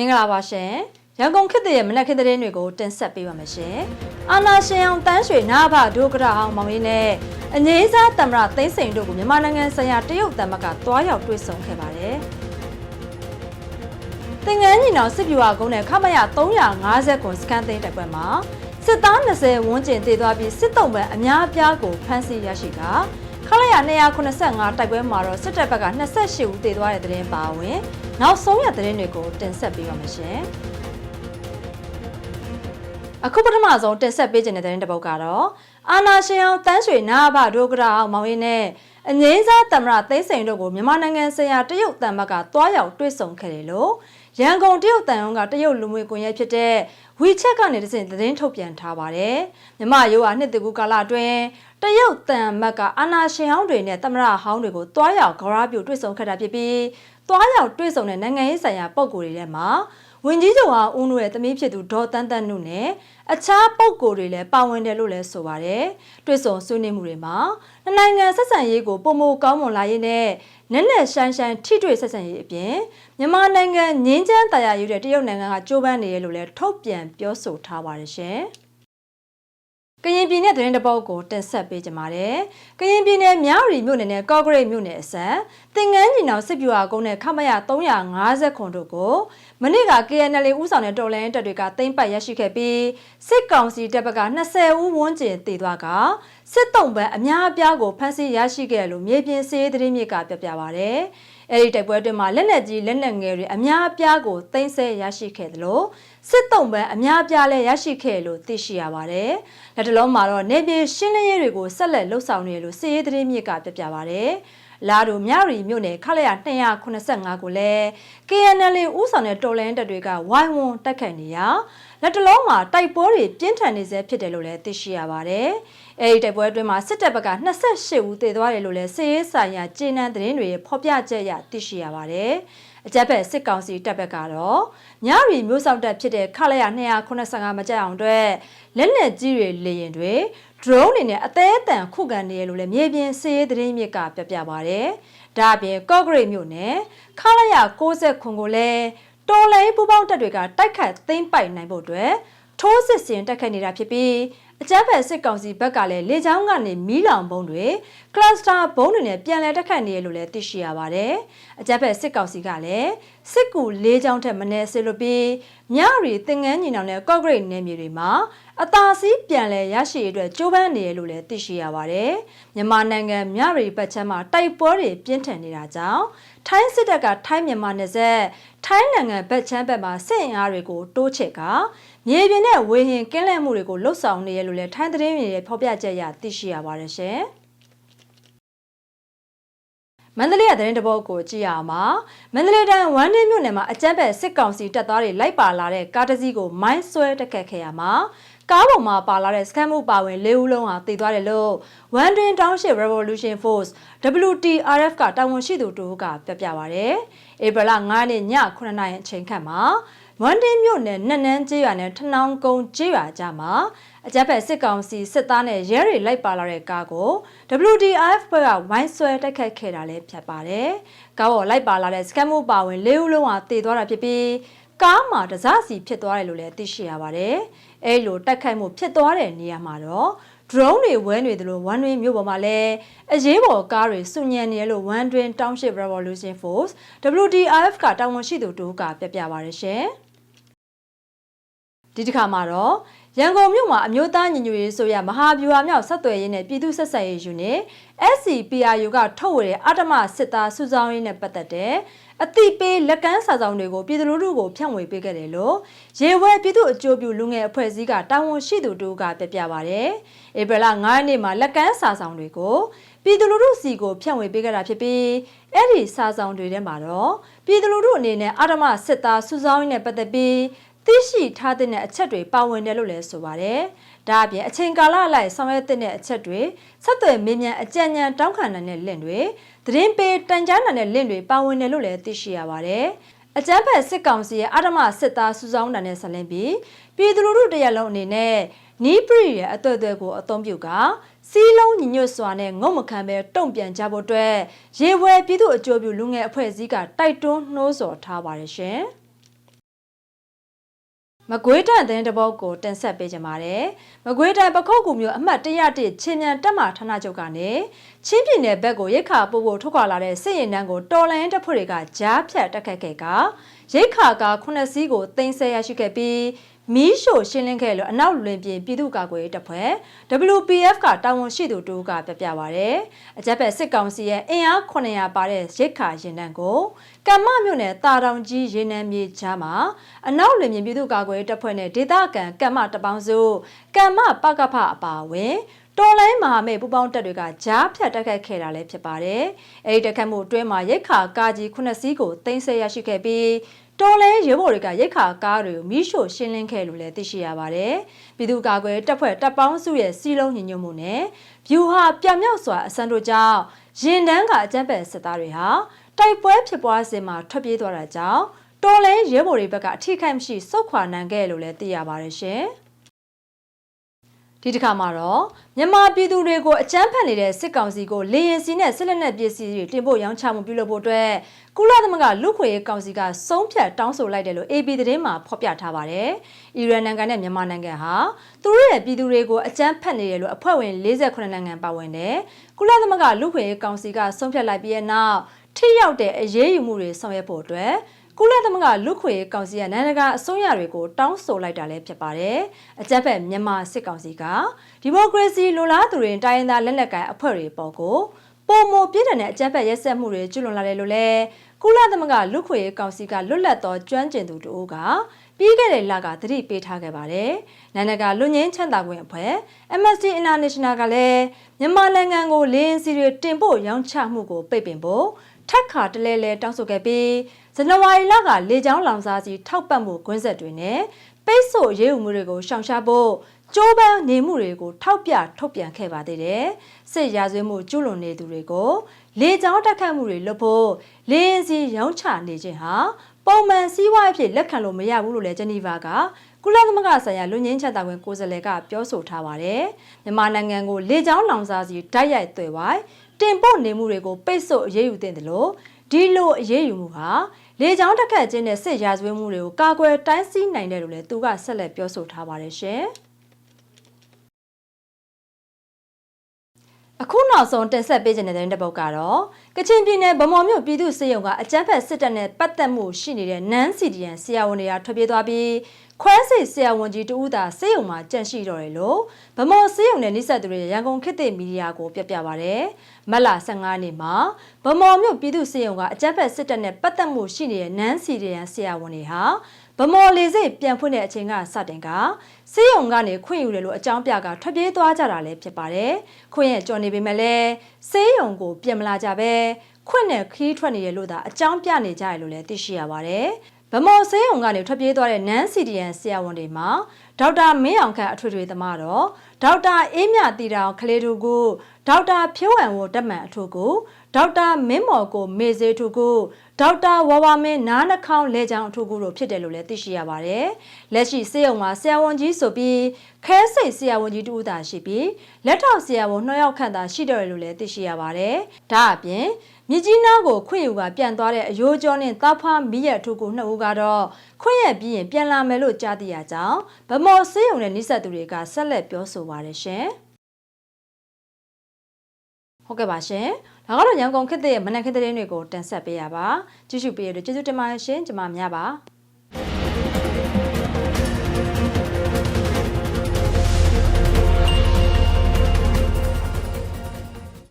မင်္ဂလာပါရှင်ရန်ကုန်ခေတ်ရဲ့မနက်ခင်းသတင်းတွေကိုတင်ဆက်ပေးပါမယ်ရှင်အာနာရှင်အောင်တန်းရွှေနာဘဒုက္ကရအောင်မောင်လေးနဲ့အငိမ့်စားတမရသိန်းစိန်တို့ကိုမြန်မာနိုင်ငံဆိုင်ရာတရုတ်တမကတွားရောက်တွေ့ဆုံခဲ့ပါတယ်တင်ငန်းညီနောင်စစ်ပြူဝကုန်းနဲ့ခမရ350ခုစကန်သိန်းတက်ပွဲမှာစစ်သား20ဝန်းကျင်တည်သွားပြီးစစ်တုံးပံအများအပြားကိုဖမ်းဆီးရရှိက ခလရ285တိုက်ပွဲမှာတော့စစ်တပ်ဘက်က28ဦးတည်သွားတဲ့တဲ့တင်ပါဝင်နောက်ဆုံးရသတင်းတွေကိုတင်ဆက်ပေးပါမယ်ရှင်။အခုပထမဆုံးတင်ဆက်ပေးခြင်းတဲ့သတင်းတစ်ပုဒ်ကတော့အာနာရှင်အောင်တန်းရွှေနာဘဒုက္ကရာအောင်မောင်ရင်းနဲ့ အငိမ့်စားတမရသိန်းစိန်တို့ကိုမြန်မာနိုင်ငံဆိုင်ရာတရုတ်တန်ဘက်ကတွားရောက်တွေ့ဆုံခဲ့တယ်လို့ရန်ကုန်တရုတ်တန်ရုံးကတရုတ်လူမျိုးကွန်ရက်ဖြစ်တဲ့ WeChat ကနေတစဉ်သတင်းထုတ်ပြန်ထားပါတယ်။မြမရိုးဟာနှစ်တကူကာလအတွင်းတရုတ်တန်မက်ကအာနာရှင်ဟောင်းတွေနဲ့တမရဟောင်းတွေကိုတွားရောက်ဂရာပြုတွေ့ဆုံခဲ့တာဖြစ်ပြီးတွားရောက်တွေ့ဆုံတဲ့နိုင်ငံရေးဆိုင်ရာပုံကိုယ်တွေထဲမှာ ဝင်ကြီးချုပ်ဟာဦးနုရဲ့သမီးဖြစ်သူဒေါ်တန်းတန်းနုနဲ့အခြားပုံကိုယ်တွေလည်းပါဝင်တယ်လို့လည်းဆိုပါတယ်။တွေ့ဆုံဆွေးနွေးမှုတွေမှာနှစ်နိုင်ငံဆက်ဆံရေးကိုပုံမကောင်းမွန်လာရေးနဲ့နက်နက်ရှိုင်းရှိုင်းထိတွေ့ဆက်ဆံရေးအပြင်မြန်မာနိုင်ငံငင်းချမ်းတရားယူတဲ့တရုတ်နိုင်ငံကကြိုးပမ်းနေရလို့လည်းထုတ်ပြန်ပြောဆိုထားပါတယ်ရှင်။ ကရင်ပြည်နယ်သတင်းတပုတ်ကိုတင်ဆက်ပေးကြပါမယ်။ကရင်ပြည်နယ်မြရီမြို့နယ်နဲ့ကော့ဂရိတ်မြို့နယ်အစပ်တင်ငန်းညီနောင်စစ်ပြူဟာကုန်းနဲ့ခမရ350ခွန်တို့ကိုမနေ့က KNL ဦးဆောင်တဲ့တော်လိုင်းတပ်တွေကသိမ်းပိုက်ရရှိခဲ့ပြီးစစ်ကောင်စီတပ်ဘက်က20ဦးဝန်းကျင်တည်သွားကစစ်တုံးပန်းအများအပြားကိုဖမ်းဆီးရရှိခဲ့လို့မြေပြင်စည်းသတင်းမြစ်ကပြပြပါဗျ။အဲဒီတိုက်ပွဲအတွင်းမှာလက်နက်ကြီးလက်နက်ငယ်တွေအများအပြားကိုသိမ်းဆည်းရရှိခဲ့တယ်လို့ စစ်တုံးပန်းအများအပြားလည်းရရှိခဲ့လို့သိရှိရပါတယ်။လက်တလုံးမှာတော့နေပြည်ရှင်းလင်းရေးတွေကိုဆက်လက်လှုပ်ဆောင်နေလို့စစ်ရေးသတင်းမြစ်ကပြပြပါဗျ။လာဒိုမြရီမြို့နယ်ခလရ285ကိုလည်း KNL ဦးဆောင်တဲ့တော်လန်တပ်တွေကဝိုင်းဝန်းတိုက်ခိုက်နေရာလက်တလုံးမှာတိုက်ပွဲတွေပြင်းထန်နေဆဲဖြစ်တယ်လို့လည်းသိရှိရပါတယ်။ အဲဒီတိုက်ပွဲအတွင်းမှာစစ်တပ်ဘက်က28ဦးသေသွားတယ်လို့လည်းစစ်ရေးဆိုင်ရာကြေနန်းသတင်းတွေဖော်ပြချက်အရသိရှိရပါတယ်။အကြက်ဖက်စစ်ကောင်စီတပ်ဘက်ကတော့မြရီမျိုးဆောင်တပ်ဖြစ်တဲ့ခလရ285မကြအောင်အတွက်လက်နက်ကြီးတွေလေရင်တွေ drone တွေနဲ့အသေးအတန်ခုခံနေရလို့လည်းမြေပြင်စစ်ရေးသတင်းမြစ်ကပြပြပါဗျ။ဒါအပြင်ကော့ဂရိတ်မြို့နယ်ခလာရ60ခွန်ကိုလည်းတော်လိုင်းပူပေါင်းတပ်တွေကတိုက်ခတ်သိမ်းပိုက်နိုင်ဖို့အတွက်ထိုးစစ်ဆင်တိုက်ခိုက်နေတာဖြစ်ပြီး အကြမ်းဖက်စစ်ကောင်စီဘက်ကလည်းလေကြောင်းကနေမီးလောင်ဘုံတွေကလစတာဘုံတွေနဲ့ပြန်လည်တိုက်ခိုက်နေရလို့လည်းသိရှိရပါတယ်။အကြမ်းဖက်စစ်ကောင်စီကလည်းစစ်ကူလေးကြောင်းထက်မနည်းဆလွပြီးမြရီတင်ငန်းညီနောင်နဲ့ကော့ဂရိတ်နယ်မြေတွေမှာအသာစီးပြန်လည်ရရှိရတဲ့ကြိုးပမ်းနေရလို့လည်းသိရှိရပါတယ်။မြန်မာနိုင်ငံမြရီဘက်ချမ်းမှာတိုက်ပွဲတွေပြင်းထန်နေတာကြောင့်ထိုင်းစစ်တပ်ကထိုင်းမြန်မာနယ်စပ်ထိုင်းနိုင်ငံဘက်ချမ်းဘက်မှာစစ်အင်အားတွေကိုတိုးချဲ့က မြေပြင်နဲ့ဝေဟင်ကင်းလှည့်မှုတွေကိုလှုပ်ဆောင်နေရလို့လည်းထိုင်းသတင်းတွေရဲ့ဖော်ပြချက်အရသိရှိရပါတယ်ရှင်။မန္တလေးရသတင်းတပုတ်ကိုကြည့်ရအောင်ပါမန္တလေးတိုင်းဝမ်နေမြို့နယ်မှာအကြမ်းဖက်စစ်ကောင်စီတပ်သားတွေလိုက်ပါလာတဲ့ကားတစ်စီးကိုမိုင်းဆွဲတက်ခတ်ခဲ့ရမှာကားပေါ်မှာပါလာတဲ့စကန်မှုပါဝင်၄ဦးလုံးဟာတည်သွားတယ်လို့ One Twin Township Revolution Force WTRF ကတာဝန်ရှိသူတို့ကပြပြပါဗျ။ဧပြီလ9ရက်နေ့ည9:00နာရီအချိန်ခန့်မှာ ဝန်တင်းမြို့နယ်နက်နန်းကျေးရွာနဲ့ထနောင်းကုန်းကျေးရွာကြားမှာအကြမ်းဖက်စစ်ကောင်စီစစ်သားနဲ့ရဲတွေလိုက်ပါလာတဲ့ကားကို WDRF ဘက်ကဝိုင်းဆွဲတိုက်ခတ်ခဲ့တာလည်းဖြစ်ပါတယ်။ကားပေါ်လိုက်ပါလာတဲ့စကန်မှုပါဝင်၄ဦးလုံးဟာတည်သွားတာဖြစ်ပြီးကားမှာတစားစီဖြစ်သွားတယ်လို့လည်းသိရှိရပါတယ်။အဲလိုတိုက်ခိုက်မှုဖြစ်သွားတဲ့နေရာမှာတော့ drone တွေဝဲနေတယ်လို့1 twin မြို့ပေါ်မှာလည်းအရေးပေါ်ကားတွေစုညံနေရလို့1 twin Township Revolution Force WDRF ကတာဝန်ရှိသူတို့ကပြပြပါရရှင်။ ဒီတစ်ခါမှာတော့ရန်ကုန်မြို့မှာအမျိုးသားညီညွတ်ရေးဆိုရမဟာဗျူဟာမြောက်ဆက်သွယ်ရေးနဲ့ပြည်သူ့ဆက်ဆံရေးယူနစ် SCPRU ကထုတ်ဝေတဲ့အာတမစစ်သားစုဆောင်းရေးနဲ့ပတ်သက်တဲ့အတိပေးလက်ကမ်းစာဆောင်တွေကိုပြည်သူလူထုကိုဖြန့်ဝေပေးခဲ့တယ်လို့ရေဝဲပြည်သူ့အကျိုးပြုလူငယ်အဖွဲ့အစည်းကတာဝန်ရှိသူတို့ကပြပြပါဗျ။ဧပြီလ9ရက်နေ့မှာလက်ကမ်းစာဆောင်တွေကိုပြည်သူလူထုစီကိုဖြန့်ဝေပေးခဲ့တာဖြစ်ပြီးအဲ့ဒီစာဆောင်တွေထဲမှာတော့ပြည်သူလူထုအနေနဲ့အာတမစစ်သားစုဆောင်းရေးနဲ့ပတ်သက်ပြီး သိရှိထားတဲ့အချက်တွေပါဝင်တယ်လို့လည်းဆိုပါတယ်။ဒါအပြင်အချိန်ကာလအလိုက်ဆောင်ရွက်တဲ့အချက်တွေဆက်သွယ်မင်းမြန်အကြံဉာဏ်တောင်းခံနိုင်တဲ့လင့်တွေသတင်းပေးတန်ကြားနိုင်တဲ့လင့်တွေပါဝင်တယ်လို့လည်းသိရှိရပါတယ်။အကြမ်းဖက်စစ်ကောင်စီရဲ့အာဓမစစ်သားစုဆောင်းတန်တဲ့ဆက်လင်းပြီးပြည်သူလူထုတရက်လုံးအနေနဲ့နီးပရိရဲ့အသွက်အသွက်ကိုအသုံးပြုကစီးလုံးညီညွတ်စွာနဲ့ငုံမခံပဲတုံ့ပြန်ကြဖို့အတွက်ရေဝဲပြည်သူအကျိုးပြုလူငယ်အဖွဲ့အစည်းကတိုက်တွန်းနှိုးဆော်ထားပါတယ်ရှင်။ မကွေးတန်သတင်းတစ်ပုဒ်ကိုတင်ဆက်ပေးကြပါမယ်။မကွေးတန်ပခုတ်ကူမျိုးအမှတ်101ချင်းမြန်တက်မှဌာနချုပ်ကနေချင်းပြည်နယ်ဘက်ကိုရိတ်ခါပို့ဖို့ထုတ်ခွာလာတဲ့စစ်ရင်တန်းကိုတော်လိုင်းတပ်ဖွဲ့တွေကကြားဖြတ်တက်ခတ်ခဲ့ကရိတ်ခါက9စီးကိုတင်ဆက်ရရှိခဲ့ပြီး မီးရှို့ရှင်းလင်းခဲ့လို့အနောက်လွင်ပြင်ပြည်သူ့ကာကွယ်ရေးတပ်ဖွဲ့ WPF ကတာဝန်ရှိသူတူကပြပြပါရယ်အကြက်ဖက်စစ်ကောင်စီရဲ့အင်အား900ပါတဲ့ရိတ်ခါရင်တန်းကိုကမ္မမြို့နယ်တာတောင်ကြီးရေနံမြေကြားမှာအနောက်လွင်ပြင်ပြည်သူ့ကာကွယ်ရေးတပ်ဖွဲ့နဲ့ဒေသခံကမ္မတပေါင်းစုကမ္မပကဖအပါအဝင် တော်လိုင်းမဟာမိတ်ပူပေါင်းတပ်တွေကကြားဖြတ်တက်ခတ်ခဲ့တာလည်းဖြစ်ပါတယ်။အဲဒီတက်ခတ်မှုအတွင်းမှာရိတ်ခါကာကြီး9စီးကိုတင်ဆက်ရရှိခဲ့ပြီးတော်လဲရဲဘော်တွေကရိတ်ခါကားတွေကိုမိရှို့ရှင်းလင်းခဲ့လို့လည်းသိရှိရပါတယ်။ပြည်သူ့ကာကွယ်တပ်ဖွဲ့တပ်ပေါင်းစုရဲ့စီးလုံးညီညွတ်မှုနဲ့ဗျူဟာပြောင်မြောက်စွာအစံတို့ကြောင့်ရင်တန်းကအကြမ်းဖက်စစ်သားတွေဟာတိုက်ပွဲဖြစ်ပွားစဉ်မှာထွက်ပြေးသွားတာကြောင့်တော်လဲရဲဘော်တွေဘက်ကအထိခိုက်မရှိစုတ်ခွာနိုင်ခဲ့လို့လည်းသိရပါတယ်ရှင်။ ဒီတစ်ခါမှာတော့မြန်မာပြည်သူတွေကိုအကြမ်းဖက်နေတဲ့စစ်ကောင်စီကိုလေရင်စီနဲ့စစ်လက်နက်ပစ္စည်းတွေတင်ပို့ရောင်းချမှုပြုလုပ်ဖို့အတွက်ကုလသမဂ္ဂလူခွေရေးကောင်စီကစုံးဖြတ်တောင်းဆိုလိုက်တယ်လို့ AP သတင်းမှာဖော်ပြထားပါတယ်။အီရန်နိုင်ငံနဲ့မြန်မာနိုင်ငံဟာသူတို့ရဲ့ပြည်သူတွေကိုအကြမ်းဖက်နေတယ်လို့အဖွဲ့ဝင်48နိုင်ငံပါဝင်တယ်။ကုလသမဂ္ဂလူခွေရေးကောင်စီကစုံးဖြတ်လိုက်ပြီးတဲ့နောက်ထိရောက်တဲ့အရေးယူမှုတွေဆောင်ရွက်ဖို့အတွက် ကုလသမဂ္ဂလူခွေကောင်စီကနိုင်ငံတကာအစိုးရတွေကိုတောင်းဆိုလိုက်တာလည်းဖြစ်ပါတယ်။အကြက်ဖက်မြန်မာစစ်ကောင်စီကဒီမိုကရေစီလိုလားသူတွေတိုင်းရင်းသားလက်နက်ကိုင်အဖွဲ့တွေပေါ်ကိုပုံမပြည့်တဲ့အကြက်ဖက်ရက်စက်မှုတွေကျူးလွန်လာတယ်လို့လည်းကုလသမဂ္ဂလူခွေကောင်စီကလွတ်လပ်သောကျွမ်းကျင်သူတို့ကပြီးခဲ့တဲ့လကသတိပေးထားခဲ့ပါတယ်။နိုင်ငံကလူငင်းချမ်းသာခွင့်အဖွဲ့ MSD International ကလည်းမြန်မာနိုင်ငံကိုလင်းစီတွေတင်ပို့ရောင်းချမှုကိုပိတ်ပင်ဖို့ ထက်ခါတလဲလဲတောင်းဆိုခဲ့ပြီးဇန်နဝါရီလကလေကြောင်းလောင်စာစီထောက်ပံ့မှုကွင်းဆက်တွေနဲ့ပိတ်ဆို့ရေးဥမှုတွေကိုရှောင်ရှားဖို့ကျိုးပန်းနေမှုတွေကိုထောက်ပြထုတ်ပြန်ခဲ့ပါသေးတယ်။စစ်ရာဇဝတ်မှုကျူးလွန်နေသူတွေကိုလေကြောင်းတက်ခတ်မှုတွေလုပ်ဖို့လေရင်စီရောင်းချနေခြင်းဟာပုံမှန်စည်းဝါးအဖြစ်လက်ခံလို့မရဘူးလို့လည်းဂျနီဗာကကုလသမဂ္ဂဆိုင်ရာလူငင်းချက်တာဝင်ကိုယ်စားလှယ်ကပြောဆိုထားပါတယ်။မြန်မာနိုင်ငံကိုလေကြောင်းလောင်စာစီဓာတ်ရိုက်သွယ်ဝိုင်း တင်ပို့နေမှုတွေကိုပိတ်ဆို့အရေးယူတင်တယ်လို့ဒီလိုအရေးယူမှုဟာလေကြောင်းတက်ခတ်ခြင်းနဲ့စစ်ရာဇဝတ်မှုတွေကိုကာကွယ်တိုင်းစည်းနိုင်တယ်လို့လည်းသူကဆက်လက်ပြောဆိုထားပါတယ်ရှင်။အခုနောက်ဆုံးတင်ဆက်ပေးခြင်းတဲ့တဲ့ပုတ်ကတော့ကချင်ပြည်နယ်ဗမော်မြို့ပြည်သူ့စေယုံကအကြမ်းဖက်စစ်တပ်နဲ့ပတ်သက်မှုရှိနေတဲ့နန်းစီဒီယန်ဆရာဝန်တွေကထွက်ပြေးသွားပြီး ခွဲစိတ်ဆရာဝန်ကြီးတူဦးသာစေယုံမှာကြန့်ရှိတော့တယ်လို့ဗမော်စေယုံနဲ့နှိဆက်သူတွေရန်ကုန်ခေတ်သစ်မီဒီယာကိုပြပြပါဗျ။မတ်လ15နေ့မှာဗမော်မြို့ပြည်သူ့စေယုံကအကြမ်းဖက်စစ်တပ်နဲ့ပတ်သက်မှုရှိနေတဲ့နန်းစီဒီယန်ဆရာဝန်တွေဟာဗမော်လေစိတ်ပြန်ဖွင့်တဲ့အချိန်ကစတင်ကစေယုံကနေခွင့်ယူတယ်လို့အကြောင်းပြကထွက်ပြေးသွားကြတာလည်းဖြစ်ပါတယ်။ခွင့်ရကြော်နေပေမဲ့လည်းစေယုံကိုပြင်မလာကြပဲခွင့်နဲ့ခီးထွက်နေရလို့သာအကြောင်းပြနေကြရလို့လည်းသိရှိရပါတယ်။ ဗမော်စေယုံကနေထွက်ပြေးသွားတဲ့နန်းစီဒီယန်ဆရာဝန်တွေမှာဒေါက်တာမင်းအောင်ခန့်အထွေထွေသမားတော့ ဒေါက်တာအေးမြတီတောင်ခလေးတူကိုဒေါက်တာဖြိုးဝံဝတက်မှန်အထူကိုဒေါက်တာမင်းမော်ကိုမေစေထူကိုဒေါက်တာဝါဝါမင်းနားနှခေါင်းလဲချောင်းအထူကိုတို့ဖြစ်တယ်လို့လည်းသိရှိရပါတယ်။လက်ရှိစေယုံမှာဆရာဝန်ကြီးဆိုပြီးခဲစိတ်ဆရာဝန်ကြီးတူဦးသာရှိပြီးလက်ထောက်ဆရာဝန်နှစ်ယောက်ခန့်သာရှိတယ်လို့လည်းသိရှိရပါတယ်။ဒါအပြင်မြကြီးနားကိုခွင့်ယူကပြန်သွားတဲ့အယိုးကျော်နဲ့တာဖာမီးရအထူကိုနှစ်ဦးကတော့ ခွင့်ရပြီးရင်ပြန်လာမယ်လို့ကြားသိရကြောင်းဗမော်စေယုံနဲ့နှိဆက်သူတွေကဆက်လက်ပြောဆိုပါတယ်ရှင်။ဟုတ်ကဲ့ပါရှင်။ဒါကတော့ရန်ကုန်ခေတ်ရဲ့မနက်ခင်းသတင်းတွေကိုတင်ဆက်ပေးရပါ။ကြည့်ရှုပေးရတဲ့ကျေးဇူးတင်ပါတယ်ရှင်။ကျွန်မများပါ။